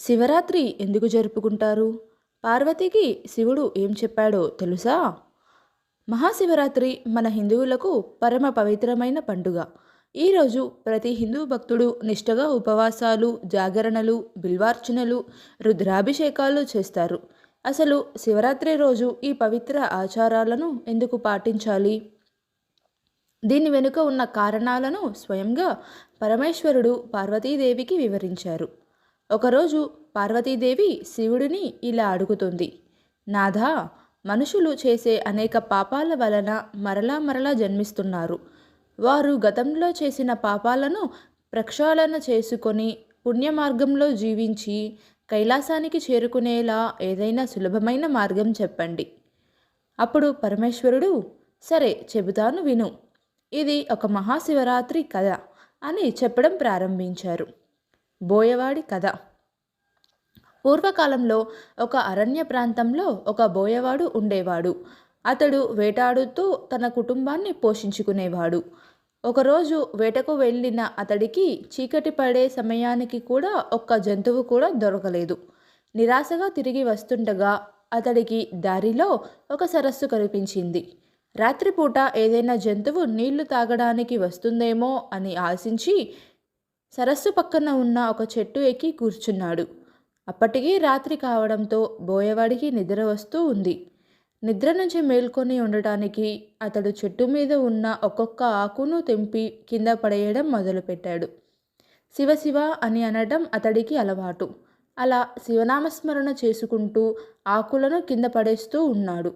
శివరాత్రి ఎందుకు జరుపుకుంటారు? పార్వతికి శివుడు ఏం చెప్పాడో తెలుసా? మహాశివరాత్రి మన హిందువులకు పరమ పవిత్రమైన పండుగ. ఈరోజు ప్రతి హిందూ భక్తుడు నిష్టగా ఉపవాసాలు జాగరణలు బిల్వార్చనలు రుద్రాభిషేకాలు చేస్తారు. అసలు శివరాత్రి రోజు ఈ పవిత్ర ఆచారాలను ఎందుకు పాటించాలి? దీని వెనుక ఉన్న కారణాలను స్వయంగా పరమేశ్వరుడు పార్వతీదేవికి వివరించారు. ఒకరోజు పార్వతీదేవి శివుడిని ఇలా అడుగుతుంది. నాథా మనుషులు చేసే అనేక పాపాల వలన మరలా మరలా జన్మిస్తున్నారు. వారు గతంలో చేసిన పాపాలను ప్రక్షాళన చేసుకొని పుణ్యమార్గంలో జీవించి కైలాసానికి చేరుకునేలా ఏదైనా సులభమైన మార్గం చెప్పండి. అప్పుడు పరమేశ్వరుడు సరే చెబుతాను విను. ఇది ఒక మహాశివరాత్రి కథ అని చెప్పడం ప్రారంభించారు. బోయవాడి కథ. పూర్వకాలంలో ఒక అరణ్య ప్రాంతంలో ఒక బోయవాడు ఉండేవాడు. అతడు వేటాడుతూ తన కుటుంబాన్ని పోషించుకునేవాడు. ఒకరోజు వేటకు వెళ్ళిన అతడికి చీకటి పడే సమయానికి కూడా ఒక్క జంతువు కూడా దొరకలేదు. నిరాశగా తిరిగి వస్తుండగా అతడికి దారిలో ఒక సరస్సు కనిపించింది. రాత్రిపూట ఏదైనా జంతువు నీళ్ళు తాగడానికి వస్తుందేమో అని ఆశించి సరస్సు పక్కన ఉన్న ఒక చెట్టు ఎక్కి కూర్చున్నాడు. అప్పటికీ రాత్రి కావడంతో బోయవాడికి నిద్ర వస్తూ ఉంది. నిద్ర నుంచి మేల్కొని ఉండటానికి అతడు చెట్టు మీద ఉన్న ఒక్కొక్క ఆకును తెంపి కింద పడేయడం మొదలుపెట్టాడు. శివ శివ అని అనడం అతడికి అలవాటు. అలా శివనామస్మరణ చేసుకుంటూ ఆకులను కింద పడేస్తూ ఉన్నాడు.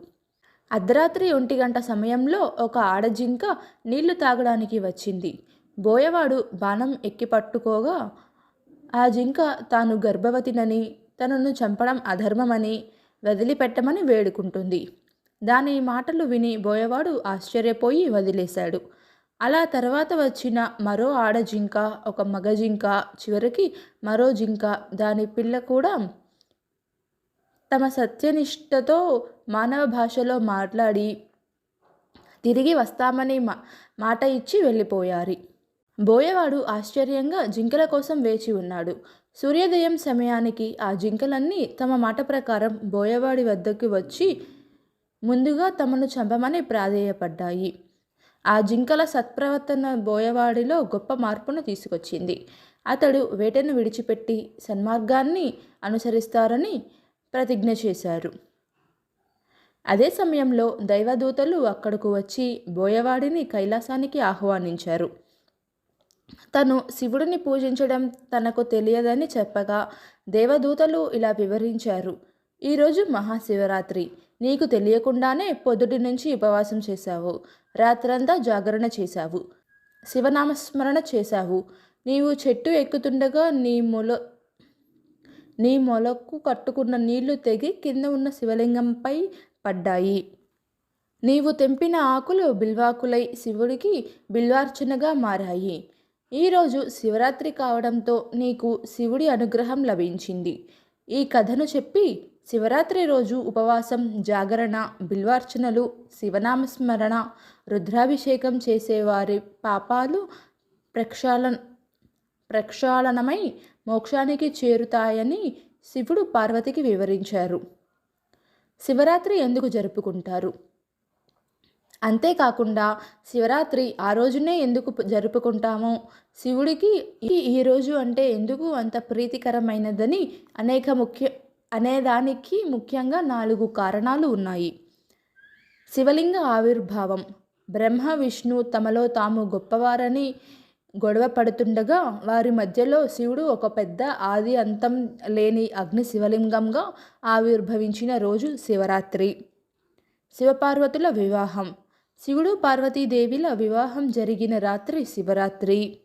అర్ధరాత్రి ఒంటి గంట సమయంలో ఒక ఆడజింక నీళ్ళు తాగడానికి వచ్చింది. బోయవాడు బాణం ఎక్కిపట్టుకోగా ఆ జింక తాను గర్భవతినని తనను చంపడం అధర్మమని వదిలిపెట్టమని వేడుకుంటుంది. దాని మాటలు విని బోయవాడు ఆశ్చర్యపోయి వదిలేశాడు. అలా తర్వాత వచ్చిన మరో ఆడ జింక ఒక మగ జింక చివరికి మరో జింక దాని పిల్ల కూడా తమ సత్యనిష్టతో మానవ భాషలో మాట్లాడి తిరిగి వస్తామని మా మాట ఇచ్చి వెళ్ళిపోయారు. బోయవాడు ఆశ్చర్యంగా జింకల కోసం వేచి ఉన్నాడు. సూర్యోదయం సమయానికి ఆ జింకలన్నీ తమ మాట ప్రకారం బోయవాడి వద్దకు వచ్చి ముందుగా తమను చంపమని ప్రాధేయపడ్డాయి. ఆ జింకల సత్ప్రవర్తన బోయవాడిలో గొప్ప మార్పును తీసుకొచ్చింది. అతడు వేటను విడిచిపెట్టి సన్మార్గాన్ని అనుసరిస్తారని ప్రతిజ్ఞ చేశారు. అదే సమయంలో దైవదూతలు అక్కడకు వచ్చి బోయవాడిని కైలాసానికి ఆహ్వానించారు. తను శివుడిని పూజించడం తనకు తెలియదని చెప్పగా దేవదూతలు ఇలా వివరించారు. ఈరోజు మహాశివరాత్రి. నీకు తెలియకుండానే పొద్దుటి నుంచి ఉపవాసం చేశావు. రాత్రంతా జాగరణ చేశావు. శివనామస్మరణ చేశావు. నీవు చెట్టు ఎక్కుతుండగా నీ మొల నీ మొలకు కట్టుకున్న నీళ్ళు తెగి కింద ఉన్న శివలింగంపై పడ్డాయి. నీవు తెంపిన ఆకులు బిల్వాకులై శివుడికి బిల్వార్చనగా మారాయి. ఈరోజు శివరాత్రి కావడంతో నీకు శివుడి అనుగ్రహం లభించింది. ఈ కథను చెప్పి శివరాత్రి రోజు ఉపవాసం జాగరణ బిల్వార్చనలు శివనామస్మరణ రుద్రాభిషేకం చేసేవారి పాపాలు ప్రక్షాళన ప్రక్షాళనమై మోక్షానికి చేరుతాయని శివుడు పార్వతికి వివరించారు. శివరాత్రి ఎందుకు జరుపుకుంటారు? అంతేకాకుండా శివరాత్రి ఆ రోజునే ఎందుకు జరుపుకుంటాము శివుడికి ఈ రోజు అంటే ఎందుకు అంత ప్రీతికరమైనదని అనేక ముఖ్య అనేదానికి ముఖ్యంగా నాలుగు కారణాలు ఉన్నాయి. శివలింగ ఆవిర్భావం. బ్రహ్మ విష్ణు తమలో తాము గొప్పవారని గొడవ పడుతుండగా వారి మధ్యలో శివుడు ఒక పెద్ద ఆది అంతం లేని అగ్ని శివలింగంగా ఆవిర్భవించిన రోజు శివరాత్రి. శివపార్వతుల వివాహం. శివుడు పార్వతీదేవిల వివాహం జరిగిన రాత్రి శివరాత్రి.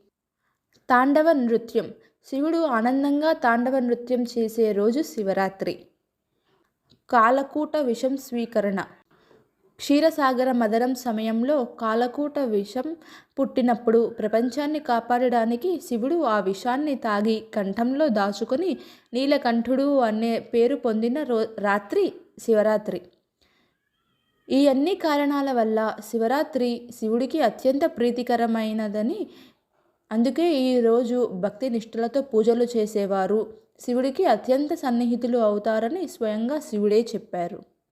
తాండవ నృత్యం. శివుడు ఆనందంగా తాండవ నృత్యం చేసే రోజు శివరాత్రి. కాలకూట విషం స్వీకరణ. క్షీరసాగర మదనం సమయంలో కాలకూట విషం పుట్టినప్పుడు ప్రపంచాన్ని కాపాడడానికి శివుడు ఆ విషాన్ని తాగి కంఠంలో దాచుకొని నీలకంఠుడు అనే పేరు పొందిన రో రాత్రి శివరాత్రి. ఈ అన్ని కారణాల వల్ల శివరాత్రి శివుడికి అత్యంత ప్రీతికరమైనదని అందుకే ఈరోజు భక్తి నిష్ఠలతో పూజలు చేసేవారు. శివుడికి అత్యంత సన్నిహితులు అవుతారని స్వయంగా శివుడే చెప్పారు.